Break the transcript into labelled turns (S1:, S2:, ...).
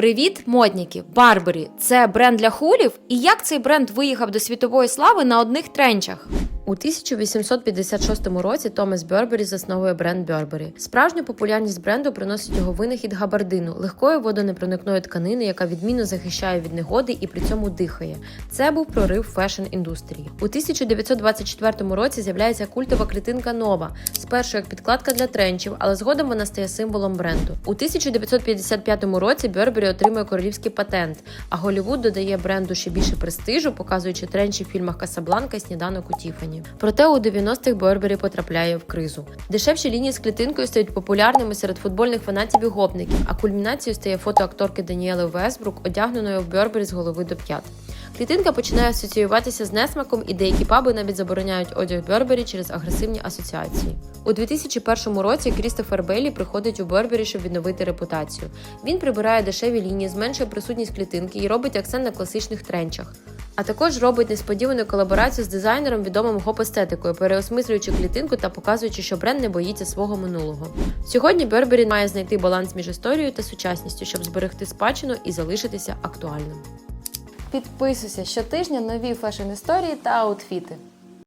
S1: Привіт, модніки! Барбері це бренд для хулів. І як цей бренд виїхав до світової слави на одних тренчах? У 1856 році Томас Бербері засновує бренд Бербері. Справжню популярність бренду приносить його винахід габардину, легкої водонепроникної тканини, яка відмінно захищає від негоди і при цьому дихає. Це був прорив фешн індустрії. У 1924 році з'являється культова клітинка Нова, спершу як підкладка для тренчів, але згодом вона стає символом бренду. У 1955 році Бербері отримує королівський патент, а Голлівуд додає бренду ще більше престижу, показуючи тренчі в фільмах Касабланка і сніданок у Тіфані. Проте у 90-х Бербері потрапляє в кризу. Дешевші лінії з клітинкою стають популярними серед футбольних фанатів і гопників, а кульмінацією стає фото акторки Даніели Весбрук, одягненої в Бербері з голови до п'ят. Клітинка починає асоціюватися з несмаком, і деякі паби навіть забороняють одяг Бербері через агресивні асоціації. У 2001 році Крістофер Бейлі приходить у Бербері, щоб відновити репутацію. Він прибирає дешеві лінії, зменшує присутність клітинки і робить акцент на класичних тренчах. А також робить несподівану колаборацію з дизайнером, відомим гоп-естетикою, переосмислюючи клітинку та показуючи, що бренд не боїться свого минулого. Сьогодні Бербері має знайти баланс між історією та сучасністю, щоб зберегти спадщину і залишитися актуальним.
S2: Підписуйся щотижня нові фешн історії та аутфіти.